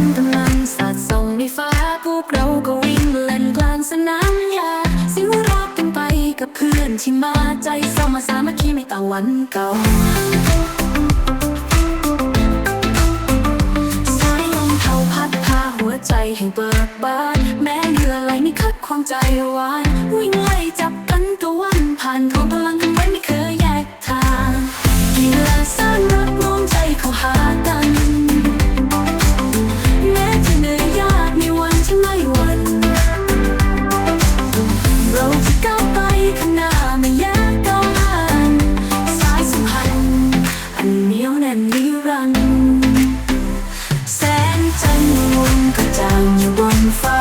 นกำลังสาดส่องในฟ้าพวกเราก็วิ่งเล่นกลางสนามหญ้าสิ้วรอบกันไปกับเพื่อนที่มาใจสมาสามัคคีไม่ตะวันเก่าสายลมเผาพัดพาหัวใจแห่งเปิดบาน แม้เหงื่อไหลไม่คัดความใจไว้ นิรันแสงจันทร์วงกระจ่างอยู่บนฟ้า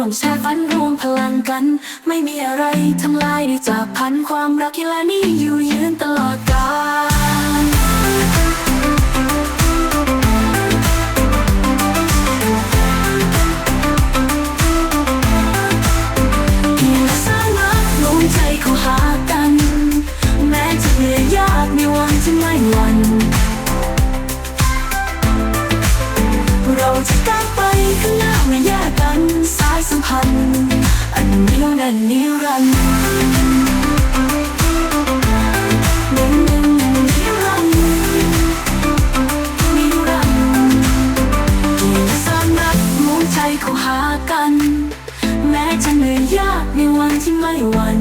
รวมแชร์ฝันรวมพลังกัน ไม่มีอะไรทำลายได้จากพันความรักที่และนี้อยู่ยืนัน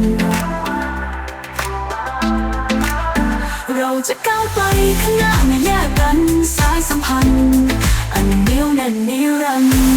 เราจะก้าวไปข้างหน้าไม่แยกกันสายสัมพันธ์ อันเหนียวแน่นนิรันดร์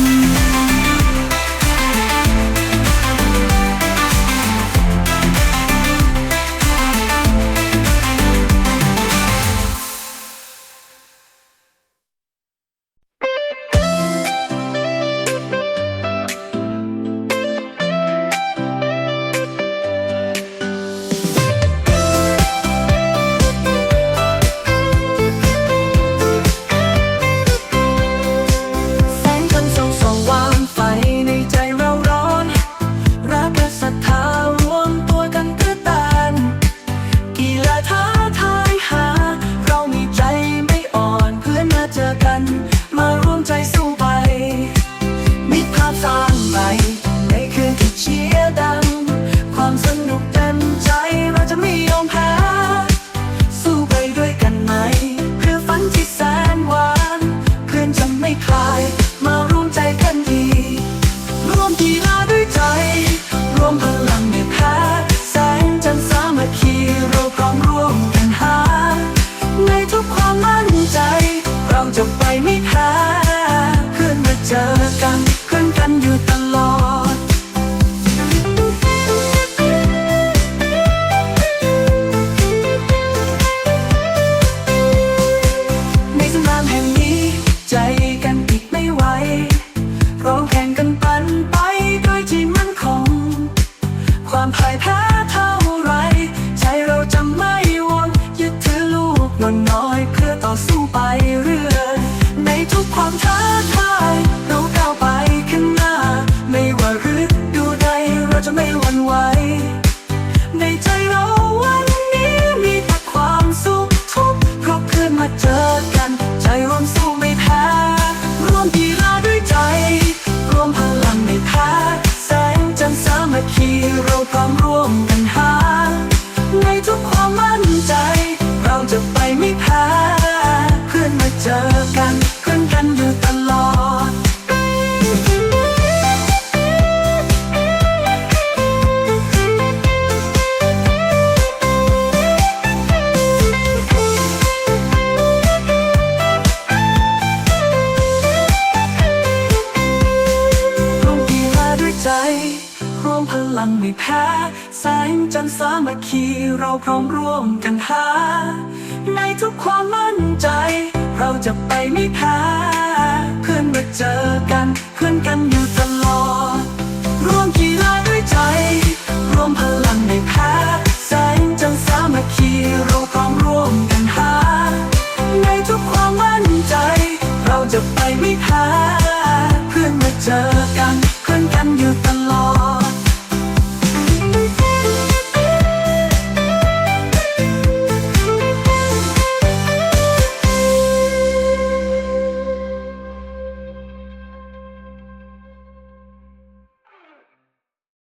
ความพ่ายแพ้ จอกันเพื่นกันอยู่ตลอด ร่วมกีฬาด้วยใจ ร่วมพลังไม่แพ้ แสงจันทร์สามัคคีเราพร้อมร่วมกันหา ในทุกความมั่นใจ เราจะไปไม่แพ้เพื่อนมาเจอกันเพื่อนกัน